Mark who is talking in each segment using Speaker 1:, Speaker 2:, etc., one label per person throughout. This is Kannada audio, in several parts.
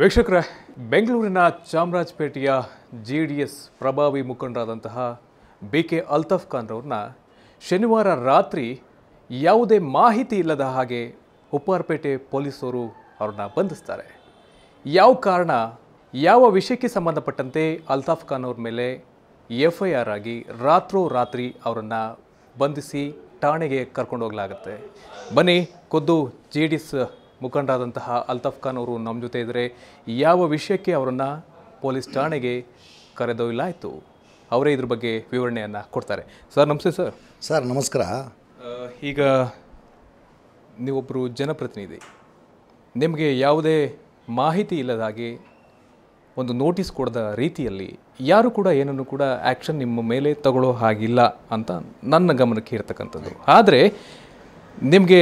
Speaker 1: ವೀಕ್ಷಕರೇ, ಬೆಂಗಳೂರಿನ ಚಾಮರಾಜಪೇಟೆಯ ಜೆ ಡಿ ಎಸ್ ಪ್ರಭಾವಿ ಮುಖಂಡರಾದಂತಹ ಬಿ ಕೆ ಅಲ್ತಾಫ್ ಖಾನ್ರವ್ರನ್ನ ಶನಿವಾರ ರಾತ್ರಿ ಯಾವುದೇ ಮಾಹಿತಿ ಇಲ್ಲದ ಹಾಗೆ ಉಪ್ಪಾರಪೇಟೆ ಪೊಲೀಸರು ಅವ್ರನ್ನ ಬಂಧಿಸ್ತಾರೆ. ಯಾವ ಕಾರಣ, ಯಾವ ವಿಷಯಕ್ಕೆ ಸಂಬಂಧಪಟ್ಟಂತೆ ಅಲ್ತಾಫ್ ಖಾನ್ ಅವ್ರ ಮೇಲೆ ಎಫ್ ಐ ಆರ್ ಆಗಿ ರಾತ್ರೋರಾತ್ರಿ ಅವರನ್ನು ಬಂಧಿಸಿ ಠಾಣೆಗೆ ಕರ್ಕೊಂಡು ಹೋಗಲಾಗುತ್ತೆ. ಬನ್ನಿ, ಖುದ್ದು ಜೆ ಡಿ ಎಸ್ ಮುಖಂಡರಾದಂತಹ ಅಲ್ತಾಫ್ ಖಾನ್ ಅವರು ನಮ್ಮ ಜೊತೆ ಇದ್ದರೆ ಯಾವ ವಿಷಯಕ್ಕೆ ಅವರನ್ನು ಪೊಲೀಸ್ ಠಾಣೆಗೆ ಕರೆದೊಯ್ಯಲಾಯಿತು? ಅವರೇ ಇದ್ರ ಬಗ್ಗೆ ವಿವರಣೆಯನ್ನು ಕೊಡ್ತಾರೆ. ಸರ್ ನಮಸ್ತೆ ಸರ್.
Speaker 2: ಸರ್ ನಮಸ್ಕಾರ.
Speaker 1: ಈಗ ನೀವೊಬ್ಬರು ಜನಪ್ರತಿನಿಧಿ. ನಿಮಗೆ ಯಾವುದೇ ಮಾಹಿತಿ ಇಲ್ಲದ ಹಾಗೆ ಒಂದು ನೋಟಿಸ್ ಕೊಡದ ರೀತಿಯಲ್ಲಿ ಯಾರು ಕೂಡ ಏನನ್ನು ಕೂಡ ಆ್ಯಕ್ಷನ್ ನಿಮ್ಮ ಮೇಲೆ ತಗೊಳ್ಳೋ ಹಾಗಿಲ್ಲ ಅಂತ ನನ್ನ ಗಮನಕ್ಕೆ ಇರ್ತಕ್ಕಂಥದ್ದು ಆದರೆ ನಿಮಗೆ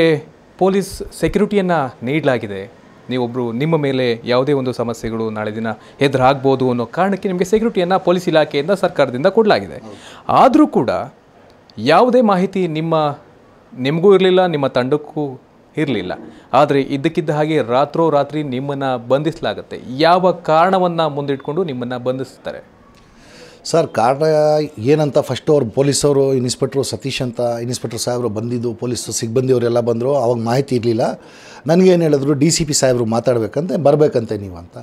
Speaker 1: ಪೊಲೀಸ್ ಸೆಕ್ಯೂರಿಟಿಯನ್ನು ನೀಡಲಾಗಿದೆ. ನೀವೊಬ್ಬರು ನಿಮ್ಮ ಮೇಲೆ ಯಾವುದೇ ಒಂದು ಸಮಸ್ಯೆಗಳು ನಾಳೆ ದಿನ ಎದುರಾಗ್ಬೋದು ಅನ್ನೋ ಕಾರಣಕ್ಕೆ ನಿಮಗೆ ಸೆಕ್ಯೂರಿಟಿಯನ್ನು ಪೊಲೀಸ್ ಇಲಾಖೆಯಿಂದ ಸರ್ಕಾರದಿಂದ ಕೊಡಲಾಗಿದೆ. ಆದರೂ ಕೂಡ ಯಾವುದೇ ಮಾಹಿತಿ ನಿಮ್ಮ, ನಿಮಗೂ ಇರಲಿಲ್ಲ, ನಿಮ್ಮ ತಂಡಕ್ಕೂ ಇರಲಿಲ್ಲ. ಆದರೆ ಇದ್ದಕ್ಕಿದ್ದ ಹಾಗೆ ರಾತ್ರೋರಾತ್ರಿ ನಿಮ್ಮನ್ನು ಬಂಧಿಸಲಾಗುತ್ತೆ. ಯಾವ ಕಾರಣವನ್ನು ಮುಂದಿಟ್ಕೊಂಡು ನಿಮ್ಮನ್ನು ಬಂಧಿಸ್ತಾರೆ?
Speaker 2: ಸರ್, ಕಾರಣ ಏನಂತ ಫಸ್ಟು ಅವ್ರು ಪೊಲೀಸವರು ಇನ್ಸ್ಪೆಕ್ಟ್ರು ಸತೀಶ್ ಅಂತ ಇನ್ಸ್ಪೆಕ್ಟ್ರ್ ಸಾಹೇಬರು ಬಂದಿದ್ದು ಪೊಲೀಸರು ಸಿಬ್ಬಂದಿಯವರೆಲ್ಲ ಬಂದರು, ಅವಾಗ ಮಾಹಿತಿ ಇರಲಿಲ್ಲ. ನನಗೇನು ಹೇಳಿದ್ರು, ಡಿ ಸಿ ಪಿ ಸಾಹೇಬರು ಮಾತಾಡಬೇಕಂತೆ, ಬರಬೇಕಂತೆ ನೀವು ಅಂತ.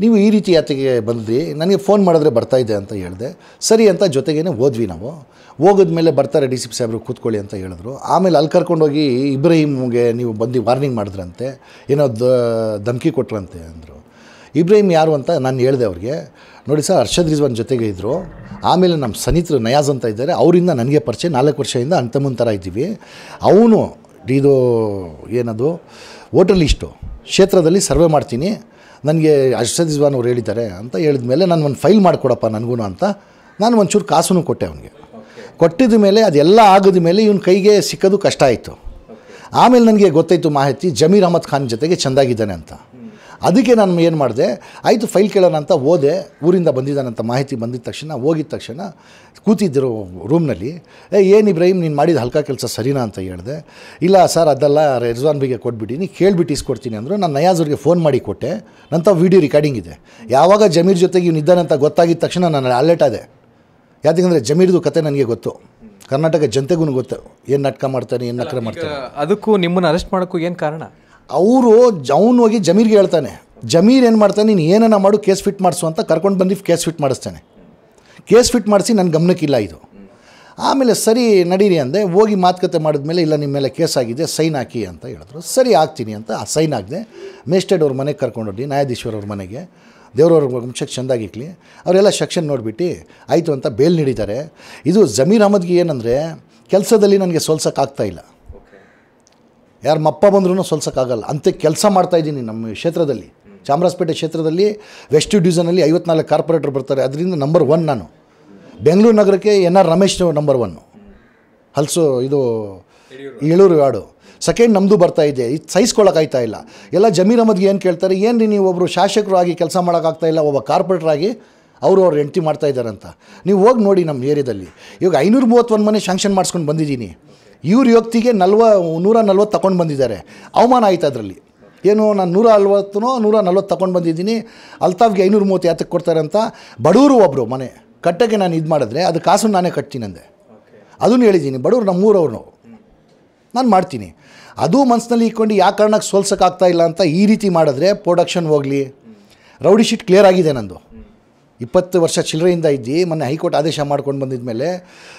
Speaker 2: ನೀವು ಈ ರೀತಿ ಯಾತಿಗೆ ಬಂದ್ರಿ, ನನಗೆ ಫೋನ್ ಮಾಡಿದ್ರೆ ಬರ್ತಾಯಿದೆ ಅಂತ ಹೇಳಿದೆ. ಸರಿ ಅಂತ ಜೊತೆಗೇನೆ ಹೋದ್ವಿ ನಾವು. ಹೋಗಿದ್ಮೇಲೆ ಬರ್ತಾರೆ ಡಿ ಸಿ ಪಿ ಸಾಹೇಬರು, ಕೂತ್ಕೊಳ್ಳಿ ಅಂತ ಹೇಳಿದ್ರು. ಆಮೇಲೆ ಅಲ್ಲಿ ಕರ್ಕೊಂಡೋಗಿ ಇಬ್ರಾಹಿಮ್ಗೆ ನೀವು ಬಂದು ವಾರ್ನಿಂಗ್ ಮಾಡಿದ್ರಂತೆ, ಏನೋ ಧಮಕಿ ಕೊಟ್ರಂತೆ ಅಂದರು. ಇಬ್ರಾಹಿಂ ಯಾರು ಅಂತ ನಾನು ಹೇಳಿದೆ ಅವ್ರಿಗೆ, ನೋಡಿ ಸರ್, ಅರ್ಷದ್ ರಿಜ್ವಾನ್ ಜೊತೆಗೆ ಇದ್ದರು ಆಮೇಲೆ ನಮ್ಮ ಸನಿತ್ರು ನಯಾಜ್ ಅಂತ ಇದ್ದಾರೆ. ಅವರಿಂದ ನನಗೆ ಪರಿಚಯ, ನಾಲ್ಕು ವರ್ಷದಿಂದ ಅಂತಮನ್ ಥರ ಇದ್ದೀವಿ. ಅವನು ಇದು ಏನದು, ವೋಟರ್ ಕ್ಷೇತ್ರದಲ್ಲಿ ಸರ್ವೆ ಮಾಡ್ತೀನಿ. ನನಗೆ ಅರ್ಷದ್ ರಿಜ್ವಾನ್ ಅವ್ರು ಹೇಳಿದ್ದಾರೆ ಅಂತ ಹೇಳಿದ ಮೇಲೆ ನಾನು ಒಂದು ಫೈಲ್ ಮಾಡಿಕೊಡಪ್ಪ ನನಗೂ ಅಂತ ನಾನು ಒಂಚೂರು ಕಾಸೂ ಕೊಟ್ಟೆ ಅವನಿಗೆ. ಕೊಟ್ಟಿದ ಮೇಲೆ ಅದೆಲ್ಲ ಆಗಿದ ಮೇಲೆ ಇವನ ಕೈಗೆ ಸಿಕ್ಕೋದು ಕಷ್ಟ ಆಯಿತು. ಆಮೇಲೆ ನನಗೆ ಗೊತ್ತಾಯಿತು ಮಾಹಿತಿ, ಜಮೀರ್ ಅಹಮದ್ ಖಾನ್ ಜೊತೆಗೆ ಚೆಂದಾಗಿದ್ದಾನೆ ಅಂತ. ಅದಕ್ಕೆ ನಾನು ಏನು ಮಾಡಿದೆ ಆಯಿತು ಫೈಲ್ ಕೇಳೋಣ ಅಂತ ಓದೆ ಊರಿಂದ ಬಂದಿದ್ದಾನಂತ ಮಾಹಿತಿ ಬಂದಿದ ತಕ್ಷಣ ಹೋಗಿದ ತಕ್ಷಣ ಕೂತಿದ್ದರು ರೂಮ್ನಲ್ಲಿ. ಏ ಏನು ಇಬ್ರಾಹಿಂ ನೀನು ಮಾಡಿದ ಹಲ್ಕ ಕೆಲಸ ಸರಿನಾ? ಅಂತ ಹೇಳಿದೆ. ಇಲ್ಲ ಸರ್ ಅದೆಲ್ಲ ರಿಜ್ವಾನ್ ಬಿಗೆ ನೀನು ಕೇಳಿಬಿಟ್ಟು ಇಸ್ಕೊಡ್ತೀನಿ ಅಂದರು ನಾನು ನಯಾಜ್ ಫೋನ್ ಮಾಡಿ ಕೊಟ್ಟೆ. ನಂತ ವೀಡಿಯೋ ರೆಕಾರ್ಡಿಂಗ್ ಇದೆ. ಯಾವಾಗ ಜಮೀರ್ ಜೊತೆಗೆ ಇವ್ನು ಇದ್ದಾನಂತ ಅಂತ ಗೊತ್ತಾಗಿದ ತಕ್ಷಣ ನಾನು ಅಲರ್ಟ್ ಆದೆ. ಯಾಕಂದರೆ ಜಮೀರ್ದು ಕತೆ ನನಗೆ ಗೊತ್ತು. ಕರ್ನಾಟಕ ಜನತೆಗೂ ಗೊತ್ತು. ಏನು ನಾಟಕ ಮಾಡ್ತಾನೆ ಏನು ನಕ್ರ ಮಾಡ್ತಾನೆ.
Speaker 1: ಅದಕ್ಕೂ ನಿಮ್ಮನ್ನು ಅರೆಸ್ಟ್ ಮಾಡೋಕ್ಕೂ ಏನು ಕಾರಣ?
Speaker 2: ಅವರು ಜೌನ್ ಹೋಗಿ ಜಮೀರ್ಗೆ ಹೇಳ್ತಾನೆ, ಜಮೀರ್ ಏನು ಮಾಡ್ತಾನೆ? ನೀನು ಏನನ್ನ ಮಾಡು, ಕೇಸ್ ಫಿಟ್ ಮಾಡಿಸು ಅಂತ ಕರ್ಕೊಂಡು ಬಂದು ಕೇಸ್ ಫಿಟ್ ಮಾಡಿಸ್ತಾನೆ. ಕೇಸ್ ಫಿಟ್ ಮಾಡಿಸಿ ನನ್ನ ಗಮನಕ್ಕಿಲ್ಲ ಇದು. ಆಮೇಲೆ ಸರಿ ನಡೀರಿ ಅಂದೆ, ಹೋಗಿ ಮಾತುಕತೆ ಮಾಡಿದ್ಮೇಲೆ, ಇಲ್ಲ ನಿಮ್ಮ ಮೇಲೆ ಕೇಸ್ ಆಗಿದೆ, ಸೈನ್ ಹಾಕಿ ಅಂತ ಹೇಳಿದ್ರು. ಸರಿ, ಹಾಕ್ತೀನಿ ಅಂತ ಆ ಸೈನ್ ಹಾಕಿದೆ ಮೇಸ್ಟೇಡ್ ಅವ್ರ ಮನೆಗೆ ಕರ್ಕೊಂಡೋಗಿ ನ್ಯಾಯಾಧೀಶ್ವರ ಅವ್ರ ಮನೆಗೆ. ದೇವ್ರವ್ರ ವಂಶಕ್ಕೆ ಚೆಂದಾಗಿಕ್ಲಿ ಅವರೆಲ್ಲ ಸೆಕ್ಷನ್ ನೋಡಿಬಿಟ್ಟು, ಆಯಿತು ಅಂತ ಬೇಲ್ ನೀಡಿದ್ದಾರೆ. ಇದು ಜಮೀರ್ ಅಹಮದ್ಗೆ ಏನಂದರೆ, ಕೆಲಸದಲ್ಲಿ ನನಗೆ ಸೋಲ್ಸೋಕ್ಕಾಗ್ತಾ ಇಲ್ಲ. ಯಾರು ಮಪ್ಪ ಬಂದ್ರೂ ಸೋಲ್ಸೋಕ್ಕಾಗಲ್ಲ. ಅಂತೆ ಕೆಲಸ ಮಾಡ್ತಾಯಿದ್ದೀನಿ ನಮ್ಮ ಕ್ಷೇತ್ರದಲ್ಲಿ. ಚಾಮರಾಜಪೇಟೆ ಕ್ಷೇತ್ರದಲ್ಲಿ ವೆಸ್ಟ್ ಡಿವಿಷನಲ್ಲಿ ಐವತ್ನಾಲ್ಕು ಕಾರ್ಪೊರೇಟರ್ ಬರ್ತಾರೆ. ಅದರಿಂದ ನಂಬರ್ ಒನ್ ನಾನು. ಬೆಂಗಳೂರು ನಗರಕ್ಕೆ N R Ramesh number one ಹಲ್ಸು ಇದು ಏಳೂರು ಯಾಡು ಸೆಕೆಂಡ್ ನಮ್ಮದು ಬರ್ತಾ ಇದೆ. ಇದು ಸಹಿಸ್ಕೊಳ್ಳೋಕ್ಕಾಗ್ತಾ ಇಲ್ಲ. ಎಲ್ಲ ಜಮೀರ್ ಅಹಮದ್ಗೆ ಏನು ಕೇಳ್ತಾರೆ? ಏನು ರೀ ನೀವು ಒಬ್ಬರು ಶಾಸಕರು ಆಗಿ ಕೆಲಸ ಮಾಡೋಕ್ಕಾಗ್ತಾ ಇಲ್ಲ, ಒಬ್ಬ ಕಾರ್ಪೊರೇಟರ್ ಆಗಿ ಅವರು ಅವ್ರು ಎಂಟ್ರಿ ಮಾಡ್ತಾ ಇದ್ದಾರಂತ ನೀವು ಹೋಗಿ ನೋಡಿ ನಮ್ಮ ಏರಿಯಾದಲ್ಲಿ. ಇವಾಗ ಐನೂರು ಮೂವತ್ತೊಂದು ಮನೆ ಶಾಂಕ್ಷನ್ ಮಾಡಿಸ್ಕೊಂಡು ಬಂದಿದ್ದೀನಿ. ಇವ್ರ ವ್ಯಕ್ತಿಗೆ ನಲ್ವ, ನೂರ ನಲ್ವತ್ತು ತಗೊಂಡು ಬಂದಿದ್ದಾರೆ. ಅವಮಾನ ಆಯ್ತು ಅದರಲ್ಲಿ. ಏನು, ನಾನು ನೂರ ಅಲ್ವತ್ತನೋ, ನೂರ ನಲ್ವತ್ತು ತಗೊಂಡು ಬಂದಿದ್ದೀನಿ. ಅಲ್ತಾಫ್ಗೆ ಐನೂರು ಮೂವತ್ತು ಯಾತಕ್ಕೆ ಕೊಡ್ತಾರೆ ಅಂತ ಬಡವರು ಒಬ್ಬರು ಮನೆ. ಕಟ್ಟಕ್ಕೆ ನಾನು ಇದು ಮಾಡಿದ್ರೆ ಅದು ಕಾಸು ನಾನೇ ಕಟ್ತೀನಿ ಅಂದೆ. ಅದನ್ನು ಹೇಳಿದ್ದೀನಿ. ಬಡವರು ನಮ್ಮೂರವ್ರು ನಾನು ಮಾಡ್ತೀನಿ. ಅದು ಮನಸ್ಸಿನಲ್ಲಿ ಇಟ್ಕೊಂಡು ಯಾವ ಕಾರಣಕ್ಕೆ ಸೋಲ್ಸೋಕ್ಕಾಗ್ತಾ ಇಲ್ಲ ಅಂತ ಈ ರೀತಿ ಮಾಡಿದ್ರೆ ಪ್ರೊಡಕ್ಷನ್ ಹೋಗಲಿ. ರೌಡಿ ಶೀಟ್ ಕ್ಲಿಯರ್ ಆಗಿದೆ ನಂದು. ಇಪ್ಪತ್ತು ವರ್ಷ ಚಿಲ್ಲರೆಯಿಂದ ಇದ್ದು, ಮೊನ್ನೆ ಹೈಕೋರ್ಟ್ ಆದೇಶ ಮಾಡ್ಕೊಂಡು ಬಂದಿದ ಮೇಲೆ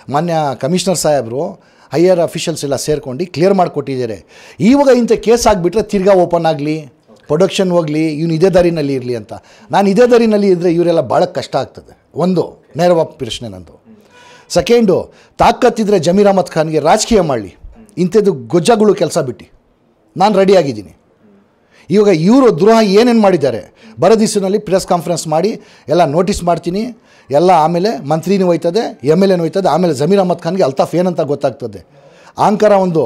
Speaker 2: ಮಾನ್ಯ ಕಮಿಷನರ್ ಸಾಹೇಬರು ಹೈಯರ್ ಅಫಿಷಿಯಲ್ಸ್ ಎಲ್ಲ ಸೇರ್ಕೊಂಡು ಕ್ಲಿಯರ್ ಮಾಡಿಕೊಟ್ಟಿದ್ದಾರೆ. ಇವಾಗ ಇಂಥ ಕೇಸ್ ಆಗಿಬಿಟ್ರೆ ತಿರ್ಗಾ ಓಪನ್ ಆಗಲಿ ಪ್ರೊಡಕ್ಷನ್ ಹೋಗಲಿ, ಇವನು ಇದೇ ದಾರಿನಲ್ಲಿ ಇರಲಿ ಅಂತ. ನಾನು ಇದೇ ದಾರಿನಲ್ಲಿ ಇದ್ದರೆ ಇವರೆಲ್ಲ ಭಾಳ ಕಷ್ಟ ಆಗ್ತದೆ. ಒಂದು, ನೇರವ ಪ್ರಶ್ನೆ ನಂದು. ಸೆಕೆಂಡು ತಾಕತ್ತಿದ್ರೆ ಜಮೀರ್ ಅಹಮದ್ ಖಾನ್ಗೆ ರಾಜಕೀಯ ಮಾಡಲಿ. ಇಂಥದ್ದು ಗೊಜ್ಜಗಳು ಕೆಲಸ ಬಿಟ್ಟು. ನಾನು ರೆಡಿಯಾಗಿದ್ದೀನಿ ಇವಾಗ ಇವರು ದ್ರೋಹ ಏನೇನು ಮಾಡಿದ್ದಾರೆ? ಬರೋ ದಿವಸನಲ್ಲಿ ಪ್ರೆಸ್ ಕಾನ್ಫರೆನ್ಸ್ ಮಾಡಿ, ಎಲ್ಲ ನೋಟಿಸ್ ಮಾಡ್ತೀನಿ, ಎಲ್ಲ ಆಮೇಲೆ ಮಂತ್ರಿನೂ ಹೋಯ್ತದೆ ಎಂ ಎಲ್ ಎನೂ ಹೋಯ್ತದೆ, ಆಮೇಲೆ ಜಮೀರ್ ಅಹಮದ್ ಖಾನ್ಗೆ ಅಲ್ತಾಫ್ ಏನಂತ ಗೊತ್ತಾಗ್ತದೆ. ಅಹಂಕಾರ ಒಂದು,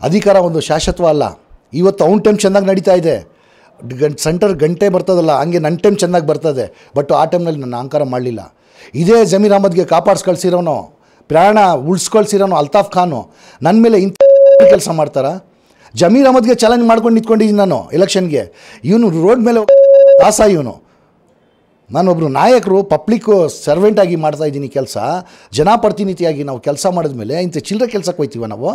Speaker 2: ಅಧಿಕಾರ ಒಂದು ಶಾಶ್ವತವ ಅಲ್ಲ. ಇವತ್ತು ಅವ್ನ ಟೈಮ್ ಚೆನ್ನಾಗಿ ನಡೀತಾ ಇದೆ. ಗಂಟೆ ಸೆಂಟರ್ ಗಂಟೆ ಬರ್ತದಲ್ಲ, ಹಂಗೆ ನನ್ನ ಟೈಮ್ ಚೆನ್ನಾಗಿ ಬರ್ತದೆ ಬಟ್ ಆ ಟೈಮ್ನಲ್ಲಿ ನಾನು ಅಹಂಕಾರ ಮಾಡಲಿಲ್ಲ. ಇದೇ ಜಮೀರ್ ಅಹಮದ್ಗೆ ಕಾಪಾಡ್ಸ್ ಪ್ರಯಾಣ ಪ್ರಾಣ ಉಳಿಸ್ಕೊಳ್ಸಿರೋನು ಅಲ್ತಾಫ್ ಖಾನು. ನನ್ನ ಮೇಲೆ ಇಂಥ ಕೆಲಸ ಮಾಡ್ತಾರಾ? ಜಮೀರ್ ಅಹಮದ್ಗೆ ಚಾಲೆಂಜ್ ಮಾಡ್ಕೊಂಡು ನಿಂತ್ಕೊಂಡಿದ್ದೀನಿ ನಾನು ಎಲೆಕ್ಷನ್ಗೆ ಇವನು ರೋಡ್ ಮೇಲೆ ದಾಸ ಇವನು. ನಾನೊಬ್ಬರು ನಾಯಕರು ಪಬ್ಲಿಕ್ ಸರ್ವೆಂಟ್ ಆಗಿ ಮಾಡ್ತಾ ಇದ್ದೀನಿ ಕೆಲಸ. ಜನಪ್ರತಿನಿಧಿಯಾಗಿ ನಾವು ಕೆಲಸ ಮಾಡಿದ್ಮೇಲೆ ಇಂಥ ಚಿಲ್ಲರೆ ಕೆಲಸಕ್ಕೆ ಹೋಯ್ತೀವ ನಾವು?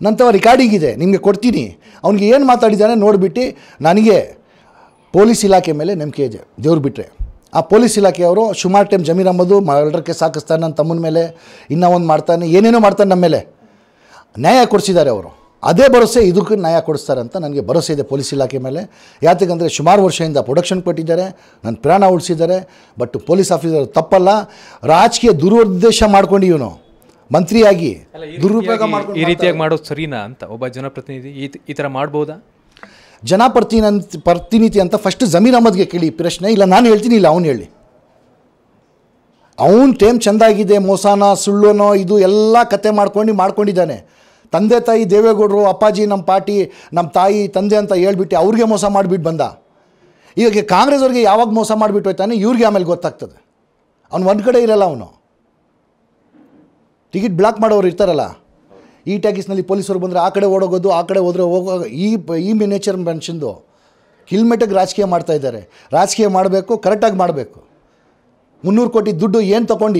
Speaker 2: ನಂತರ ರೆಕಾರ್ಡಿಂಗ್ ಇದೆ, ನಿಮಗೆ ಕೊಡ್ತೀನಿ. ಅವ್ನಿಗೆ ಏನು ಮಾತಾಡಿದ್ದಾನೆ ನೋಡಿಬಿಟ್ಟು ನನಗೆ ಪೊಲೀಸ್ ಇಲಾಖೆ ಮೇಲೆ ನಂಬಿಕೆ ಇದೆ, ದೇವ್ರು ಬಿಟ್ಟರೆ ಆ ಪೊಲೀಸ್ ಇಲಾಖೆಯವರು ಸುಮಾರು ಟೈಮ್ ಜಮೀರ್ ಅಹಮದು ಮರ್ಡರ್ಗೆ ಸಾಕಿಸ್ತಾನೆ ನನ್ನ ತಮ್ಮನ ಮೇಲೆ, ಇನ್ನೂ ಒಂದು ಮಾಡ್ತಾನೆ, ಏನೇನೋ ಮಾಡ್ತಾನೆ ನಮ್ಮ ಮೇಲೆ. ನ್ಯಾಯ ಕೊಡಿಸಿದ್ದಾರೆ ಅವರು. ಅದೇ ಭರವಸೆ ಇದಕ್ಕೆ ನ್ಯಾಯ ಕೊಡಿಸ್ತಾರೆ ಅಂತ ನನಗೆ ಭರವಸೆ ಇದೆ ಪೊಲೀಸ್ ಇಲಾಖೆ ಮೇಲೆ. ಯಾತಕ್ಕಂದರೆ ಸುಮಾರು ವರ್ಷದಿಂದ ಪ್ರೊಡಕ್ಷನ್ ಕೊಟ್ಟಿದ್ದಾರೆ ನನ್ನ ಪ್ರಾಣ ಉಳಿಸಿದ್ದಾರೆ ಬಟ್ ಪೊಲೀಸ್ ಆಫೀಸರ್ ತಪ್ಪಲ್ಲ. ರಾಜಕೀಯ ದುರುದ್ದೇಶ ಮಾಡ್ಕೊಂಡು ಇವನು. ಮಂತ್ರಿಯಾಗಿ ದುರುಪಯೋಗ
Speaker 1: ಈ ರೀತಿಯಾಗಿ ಮಾಡೋದು ಸರಿನಾ ಅಂತ ಒಬ್ಬ ಜನಪ್ರತಿನಿಧಿ ಈ ಈ ಥರ ಮಾಡ್ಬೋದಾ?
Speaker 2: ಜನಪ್ರತಿನಿಧಿ ಪ್ರತಿನಿಧಿ ಅಂತ ಫಸ್ಟ್ ಜಮೀನ್ ಅಹಮದ್ಗೆ ಕೇಳಿ ಪ್ರಶ್ನೆ. ಇಲ್ಲ ನಾನು ಹೇಳ್ತೀನಿ ಇಲ್ಲ ಅವನು ಹೇಳಿ. ಅವನ ಟೈಮ್ ಚೆಂದಾಗಿದೆ ಮೋಸಾನ ಸುಳ್ಳುನೋ ಇದು ಎಲ್ಲ ಕತೆ ಮಾಡ್ಕೊಂಡು ಮಾಡ್ಕೊಂಡಿದ್ದಾನೆ. ತಂದೆ ತಾಯಿ ದೇವೇಗೌಡರು, ಅಪ್ಪಾಜಿ ನಮ್ಮ ಪಾರ್ಟಿ ನಮ್ಮ ತಾಯಿ, ತಂದೆ ಅಂತ ಹೇಳ್ಬಿಟ್ಟು ಅವ್ರಿಗೆ ಮೋಸ ಮಾಡಿಬಿಟ್ಟು ಬಂದ. ಈಗ ಕಾಂಗ್ರೆಸ್ ಅವ್ರಿಗೆ ಯಾವಾಗ ಮೋಸ ಮಾಡಿಬಿಟ್ಟು ಹೋಯ್ತಾನೆ, ಇವ್ರಿಗೆ ಆಮೇಲೆ ಗೊತ್ತಾಗ್ತದೆ. ಅವ್ನು ಒಂದು ಕಡೆ ಇರಲ್ಲ ಅವನು. ಟಿಕೆಟ್ ಬ್ಲಾಕ್ ಮಾಡೋರು ಇರ್ತಾರಲ್ಲ, ಈ ಟ್ಯಾಕಿಸ್ನಲ್ಲಿ ಪೊಲೀಸರು ಬಂದರೆ ಆ ಕಡೆ ಓಡೋಗೋದು, ಆ ಕಡೆ ಹೋದರೆ ಹೋಗೋ ಈ ಈ ನೇಚರ್ ಮನುಷ್ಯಂದು ಕಿಲ್ಮೆಟಿಗೆ ರಾಜಕೀಯ ಮಾಡ್ತಾ ಇದ್ದಾರೆ. ರಾಜಕೀಯ ಮಾಡಬೇಕು, ಕರೆಕ್ಟಾಗಿ ಮಾಡಬೇಕು. ಮುನ್ನೂರು ಕೋಟಿ ದುಡ್ಡು ಏನು ತೊಗೊಂಡು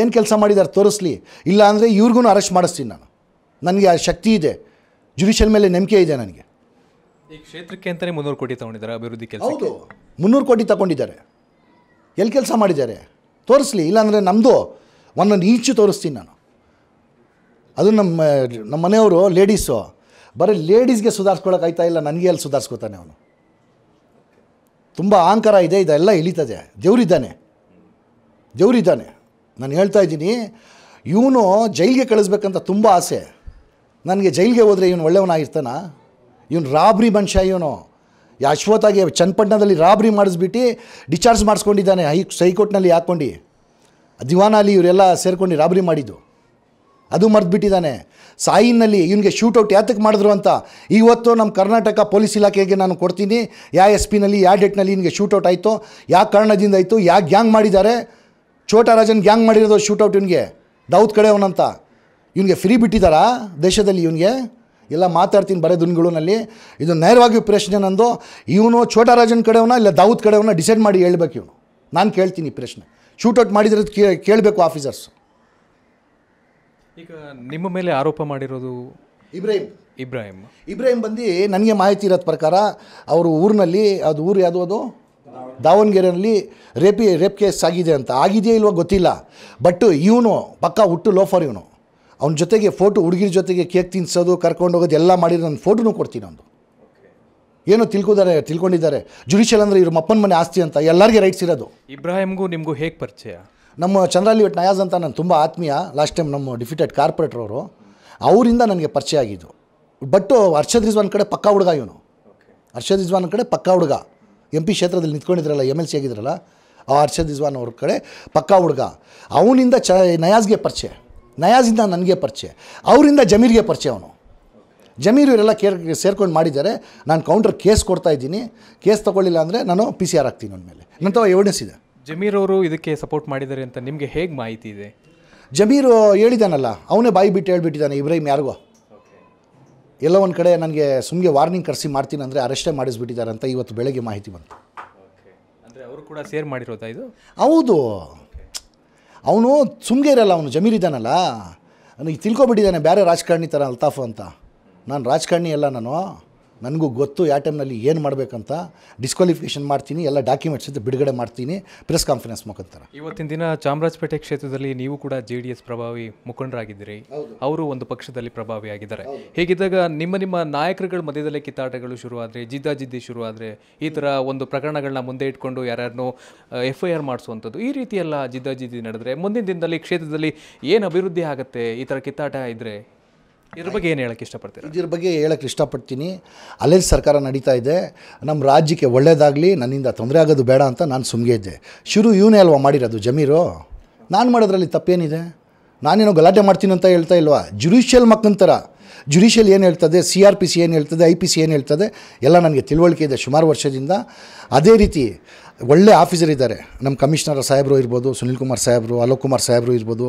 Speaker 2: ಏನು ಕೆಲಸ ಮಾಡಿದ್ದಾರೆ ತೋರಿಸ್ಲಿ. ಇಲ್ಲಾಂದರೆ ಇವ್ರಿಗೂ ಅರೆಸ್ಟ್ ಮಾಡಿಸ್ತೀನಿ ನಾನು. ನನಗೆ ಆ ಶಕ್ತಿ ಇದೆ. ಜುಡಿಷಿಯಲ್ ಮೇಲೆ ನಂಬಿಕೆ ಇದೆ ನನಗೆ.
Speaker 1: ಈ ಕ್ಷೇತ್ರಕ್ಕೆ ಅಂತಲೇ ಮುನ್ನೂರು ಕೋಟಿ ತಗೊಂಡಿದ್ದಾರೆ ಅಭಿವೃದ್ಧಿ ಕೆಲಸ
Speaker 2: ಹೌದು. ಮುನ್ನೂರು ಕೋಟಿ ತಗೊಂಡಿದ್ದಾರೆ. ಎಲ್ಲಿ ಕೆಲಸ ಮಾಡಿದ್ದಾರೆ? ತೋರಿಸ್ಲಿ ಇಲ್ಲಾಂದರೆ ನಮ್ಮದು ಒಂದೊಂದು ಈಚು ತೋರಿಸ್ತೀನಿ ನಾನು. ಅದು ನಮ್ಮ ನಮ್ಮ ಮನೆಯವರು ಲೇಡೀಸು ಬರೀ ಲೇಡೀಸ್ಗೆ ಸುಧಾರಿಸ್ಕೊಳಕ್ಕೆ ಆಯ್ತಾ ಇಲ್ಲ ನನಗೆ ಅಲ್ಲಿ ಸುಧಾರಿಸ್ಕೊತಾನೆ ಅವನು? ತುಂಬ ಅಹಂಕಾರ ಇದೆ ಇದೆಲ್ಲ ಇಳಿತದೆ. ದೇವರಿದ್ದಾನೆ. ದೇವರಿದ್ದಾನೆ. ನಾನು ಹೇಳ್ತಾ ಇದ್ದೀನಿ ಇವನು ಜೈಲಿಗೆ ಕಳಿಸ್ಬೇಕಂತ ತುಂಬ ಆಸೆ. ನನಗೆ ಜೈಲಿಗೆ ಹೋದರೆ ಇವನು ಒಳ್ಳೆಯವನಾಗಿರ್ತಾನ? ಇವನು ರಾಬ್ರಿ ಮನುಷ್ಯ ಇವನು. ಅಶ್ವತ್ಥಾಗೆ ಚನ್ನಪಟ್ಟಣದಲ್ಲಿ ರಾಬ್ರಿ ಮಾಡಿಸ್ಬಿಟ್ಟು ಡಿಸ್ಚಾರ್ಜ್ ಮಾಡಿಸ್ಕೊಂಡಿದ್ದಾನೆ, ಹೈ ಸೈಕೋರ್ಟ್ನಲ್ಲಿ ಹಾಕ್ಕೊಂಡು. ದಿವಾನಲ್ಲಿ ಇವರೆಲ್ಲ ಸೇರ್ಕೊಂಡು ರಾಬ್ರಿ ಮಾಡಿದ್ದು. ಅದು ಮರೆದುಬಿಟ್ಟಿದ್ದಾನೆ. ಸಾಯಿನಲ್ಲಿ ಇವನಿಗೆ ಶೂಟೌಟ್ ಯಾತಕ್ಕೆ ಮಾಡಿದ್ರು ಅಂತ ಇವತ್ತು ನಮ್ಮ ಕರ್ನಾಟಕ ಪೊಲೀಸ್ ಇಲಾಖೆಗೆ ನಾನು ಕೊಡ್ತೀನಿ. ಯಾವ ಎಸ್ ಪಿನಲ್ಲಿ ಯಾವ ಡೇಟ್ನಲ್ಲಿ ಇವನಿಗೆ ಶೂಟೌಟ್ ಆಯಿತು. ಯಾವ ಕಾರಣದಿಂದ ಆಯಿತು. ಯಾವ ಗ್ಯಾಂಗ್ ಮಾಡಿದ್ದಾರೆ. ಛೋಟಾ ರಾಜನ್ ಗ್ಯಾಂಗ್ ಮಾಡಿರೋದು ಶೂಟೌಟ್ ಇವನಿಗೆ. ದಾವೂದ್ ಕಡೆಯವನಂತ. ಇವನಿಗೆ ಫ್ರೀ ಬಿಟ್ಟಿದ್ದಾರಾ ದೇಶದಲ್ಲಿ ಇವನಿಗೆ? ಎಲ್ಲ ಮಾತಾಡ್ತೀನಿ ಬರೇ ದುನ್ಗಳಿನಲ್ಲಿ. ಇದು ನೇರವಾಗಿ ಪ್ರಶ್ನೆ ನಂದು. ಇವನು ಛೋಟಾ ರಾಜನ್ ಕಡೆಯವನ ಇಲ್ಲ ದಾವೂದ್ ಕಡೆಯವನ ಡಿಸೈಡ್ ಮಾಡಿ ಹೇಳ್ಬೇಕು ಇವನು. ನಾನು ಕೇಳ್ತೀನಿ ಈ ಪ್ರಶ್ನೆ. ಶೂಟೌಟ್ ಮಾಡಿದ್ರೆ ಕೇ ಕೇಳಬೇಕು ಆಫೀಸರ್ಸ್
Speaker 1: ಈಗ ನಿಮ್ಮ ಮೇಲೆ ಆರೋಪ ಮಾಡಿರೋದು
Speaker 2: ಇಬ್ರಾಹಿಂ.
Speaker 1: ಇಬ್ರಾಹಿಂ.
Speaker 2: ಇಬ್ರಾಹಿಂ ಬಂದು ನನಗೆ ಮಾಹಿತಿ ಇರೋದ ಪ್ರಕಾರ ಅವರು ಊರಿನಲ್ಲಿ ಅದು ಊರು ಯಾವುದು ಅದು? ದಾವಣಗೆರೆಯಲ್ಲಿ ರೇಪಿ ರೇಪ್ ಕೇಸ್ ಆಗಿದೆ ಅಂತ. ಆಗಿದೆಯೋ ಇಲ್ವೋ ಗೊತ್ತಿಲ್ಲ. ಬಟ್ ಇವನು ಪಕ್ಕ ಹುಟ್ಟು ಲೋಫರ್ ಇವನು. ಅವನ ಜೊತೆಗೆ ಫೋಟೋ ಹುಡುಗಿರ ಜೊತೆಗೆ ಕೇಕ್ ತಿನ್ಸೋದು ಕರ್ಕೊಂಡು ಹೋಗೋದು ಎಲ್ಲ ಮಾಡಿದ್ರೆ ನನ್ನ ಫೋಟೋನು ಕೊಡ್ತೀನಿ ಅವನು ಏನೋ ತಿಳ್ಕೊತಾರೆ ತಿಳ್ಕೊಂಡಿದ್ದಾರೆ. ಜುಡಿಷಿಯಲ್ ಅಂದರೆ ಇವ್ರ ಮಪ್ಪನ ಮನೆ ಆಸ್ತಿ ಅಂತ ಎಲ್ಲರಿಗೆ ರೈಟ್ಸ್ ಇರೋದು.
Speaker 1: ಇಬ್ರಾಹಿಮ್ಗೂ ನಿಮಗೂ ಹೇಗೆ ಪರಿಚಯ?
Speaker 2: ನಮ್ಮ ಚಂದ್ರಾಲಿ ಭಟ್ ನಯಾಜ್ ಅಂತ ನಾನು ತುಂಬ ಆತ್ಮೀಯ ಲಾಸ್ಟ್ ಟೈಮ್ ನಮ್ಮ ಡಿಫಿಟೆಡ್ ಕಾರ್ಪೊರೇಟರ್ ಅವರು ಅವರಿಂದ ನನಗೆ ಪರಿಚಯ ಆಗಿದ್ದು. ಬಟ್ ಹರ್ಷದ್ ರಿಜ್ವಾನ್ ಕಡೆ ಪಕ್ಕಾ ಹುಡುಗ ಇವನು. ಹರ್ಷದ್ ರಿಜ್ವಾನ್ ಕಡೆ ಪಕ್ಕಾ ಹುಡುಗ. ಎಂ ಪಿ ಕ್ಷೇತ್ರದಲ್ಲಿ ನಿಂತ್ಕೊಂಡಿದ್ರಲ್ಲ ಎಂ ಎಲ್ ಸಿ ಆಗಿದ್ರಲ್ಲ ಆ ಹರ್ಷದ್ ರಿಜ್ವಾನ್ ಅವ್ರ ಕಡೆ ಪಕ್ಕಾ ಹುಡುಗ. ಅವನಿಂದ ಚ ನಯಾಜ್ಗೆ ಪರಿಚಯ. ನಯಾಜಿಂದ ನನಗೆ ಪರಿಚಯ. ಅವರಿಂದ ಜಮೀರ್ಗೆ ಪರಿಚಯ ಅವನು. ಜಮೀರು ಇವರೆಲ್ಲ ಕೇರ್ ಸೇರ್ಕೊಂಡು ಮಾಡಿದ್ದಾರೆ. ನಾನು ಕೌಂಟರ್ ಕೇಸ್ ಕೊಡ್ತಾ ಇದ್ದೀನಿ. ಕೇಸ್ ತೊಗೊಳ್ಳಿಲ್ಲ ಅಂದರೆ ನಾನು ಪಿ ಸಿ ಆರ್ ಹಾಕ್ತೀನಿ ಅವನ ಮೇಲೆ. ನಂತರ ಎವಿಡೆನ್ಸ್ ಇದೆ.
Speaker 1: ಜಮೀರ್ ಅವರು ಇದಕ್ಕೆ ಸಪೋರ್ಟ್ ಮಾಡಿದ್ದಾರೆ ಅಂತ ನಿಮಗೆ ಹೇಗೆ ಮಾಹಿತಿ ಇದೆ?
Speaker 2: ಜಮೀರು ಹೇಳಿದ್ದಾನಲ್ಲ ಅವನೇ ಬಾಯಿ ಬಿಟ್ಟು ಹೇಳ್ಬಿಟ್ಟಿದ್ದಾನೆ ಇಬ್ರಾಹಿಂ ಯಾರಿಗೋ. ಎಲ್ಲ ಒಂದು ಕಡೆ ನನಗೆ ಸುಮ್ಮನೆ ವಾರ್ನಿಂಗ್ ಕರೆಸಿ ಮಾಡ್ತೀನಿ ಅಂದರೆ ಅರೆಸ್ಟೇ ಮಾಡಿಸ್ಬಿಟ್ಟಿದ್ದಾರೆ ಅಂತ ಇವತ್ತು ಬೆಳಗ್ಗೆ ಮಾಹಿತಿ ಬಂತು.
Speaker 1: ಅಂದರೆ ಅವರು ಕೂಡ ಸೇರ್ ಮಾಡಿರೋದಾ ಇದು?
Speaker 2: ಹೌದು. ಅವನು ಸುಮ್ಮನೆ ಇರಲ್ಲ, ಅವನು ಜಮೀರಿದ್ದಾನಲ್ಲ ನನಗೆ ತಿಳ್ಕೊಬಿಟ್ಟಿದ್ದಾನೆ ಬೇರೆ ರಾಜಕಾರಣಿ ಥರ ಅಲ್ತಾಫ್ ಅಂತ. ನಾನು ರಾಜಕಾರಣಿ ಅಲ್ಲ ನಾನು. ನನಗೂ ಗೊತ್ತು ಯಾವ ಟೈಮ್ನಲ್ಲಿ ಏನು ಮಾಡಬೇಕಂತ ಡಿಸ್ಕ್ವಾಲಿಫಿಕೇಷನ್ ಮಾಡ್ತೀನಿ ಎಲ್ಲ ಡಾಕ್ಯುಮೆಂಟ್ಸ್ ಇದ್ದು ಬಿಡುಗಡೆ ಮಾಡ್ತೀನಿ ಪ್ರೆಸ್ ಕಾನ್ಫರೆನ್ಸ್ ಮುಖಾಂತರ.
Speaker 1: ಇವತ್ತಿನ ದಿನ ಚಾಮರಾಜಪೇಟೆ ಕ್ಷೇತ್ರದಲ್ಲಿ ನೀವು ಕೂಡ ಜೆ ಡಿ ಎಸ್ ಪ್ರಭಾವಿ ಮುಖಂಡರಾಗಿದ್ದೀರಿ. ಅವರು ಒಂದು ಪಕ್ಷದಲ್ಲಿ ಪ್ರಭಾವಿಯಾಗಿದ್ದಾರೆ. ಹೀಗಿದ್ದಾಗ ನಿಮ್ಮ ನಿಮ್ಮ ನಾಯಕರುಗಳ ಮಧ್ಯದಲ್ಲಿ ಕಿತ್ತಾಟಗಳು ಶುರುವಾದರೆ ಜಿದ್ದಾಜಿದ್ದಿ ಶುರುವಾದರೆ ಈ ಥರ ಒಂದು ಪ್ರಕರಣಗಳನ್ನ ಮುಂದೆ ಇಟ್ಕೊಂಡು ಯಾರ್ಯಾರನ್ನೂ ಎಫ್ ಐ ಆರ್ ಮಾಡಿಸುವಂಥದ್ದು ಈ ರೀತಿಯೆಲ್ಲ ಎಲ್ಲ ಜಿದ್ದಾಜಿದ್ದಿ ನಡೆದರೆ ಮುಂದಿನ ದಿನದಲ್ಲಿ ಕ್ಷೇತ್ರದಲ್ಲಿ ಏನು ಅಭಿವೃದ್ಧಿ ಆಗುತ್ತೆ ಈ ಥರ ಕಿತ್ತಾಟ ಇದ್ದರೆ ಇದ್ರ ಬಗ್ಗೆ ಏನು ಹೇಳಕ್ಕೆ ಇಷ್ಟಪಡ್ತೀನಿ
Speaker 2: ಇದ್ರ ಬಗ್ಗೆ ಹೇಳಕ್ಕೆ ಇಷ್ಟಪಡ್ತೀನಿ. ಅಲ್ಲೇ ಸರ್ಕಾರ ನಡೀತಾ ಇದೆ ನಮ್ಮ ರಾಜ್ಯಕ್ಕೆ ಒಳ್ಳೇದಾಗಲಿ, ನನ್ನಿಂದ ತೊಂದರೆ ಆಗೋದು ಬೇಡ ಅಂತ ನಾನು ಸುಮ್ಮಗೆ ಇದ್ದೆ. ಶುರು ಇವನೇ ಅಲ್ವಾ ಮಾಡಿರೋದು ಜಮೀರು? ನಾನು ಮಾಡೋದ್ರಲ್ಲಿ ತಪ್ಪೇನಿದೆ? ನಾನೇನೋ ಗಲಾಟೆ ಮಾಡ್ತೀನಿ ಅಂತ ಹೇಳ್ತಾ ಇಲ್ವಾ? ಜುಡಿಷಿಯಲ್ ಮಕ್ಕಂತರ. ಜುಡಿಷಿಯಲ್ ಏನು ಹೇಳ್ತದೆ ಸಿ ಆರ್ ಪಿ ಸಿ ಏನು ಹೇಳ್ತದೆ ಐ ಪಿ ಸಿ ಏನು ಹೇಳ್ತದೆ, ಎಲ್ಲ ನನಗೆ ತಿಳುವಳಿಕೆ ಇದೆ. ಸುಮಾರು ವರ್ಷದಿಂದ ಅದೇ ರೀತಿ ಒಳ್ಳೆ ಆಫೀಸರ್ ಇದ್ದಾರೆ. ನಮ್ಮ ಕಮಿಷನರ್ ಸಾಹೇಬರು ಇರ್ಬೋದು, ಸುನಿಲ್ ಕುಮಾರ್ ಸಾಹೇಬರು, ಅಲೋಕ್ ಕುಮಾರ್ ಸಾಹೇಬರು ಇರ್ಬೋದು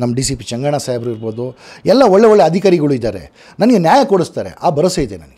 Speaker 2: ನಮ್ಮ ಡಿ ಸಿ ಪಿ ಚಂಗಣ್ಣ ಸಾಹೇಬರು ಇರ್ಬೋದು, ಎಲ್ಲ ಒಳ್ಳೆ ಒಳ್ಳೆ ಅಧಿಕಾರಿಗಳು ಇದ್ದಾರೆ. ನನಗೆ ನ್ಯಾಯ ಕೊಡಿಸ್ತಾರೆ. ಆ ಭರವಸೆ ಇದೆ ನನಗೆ.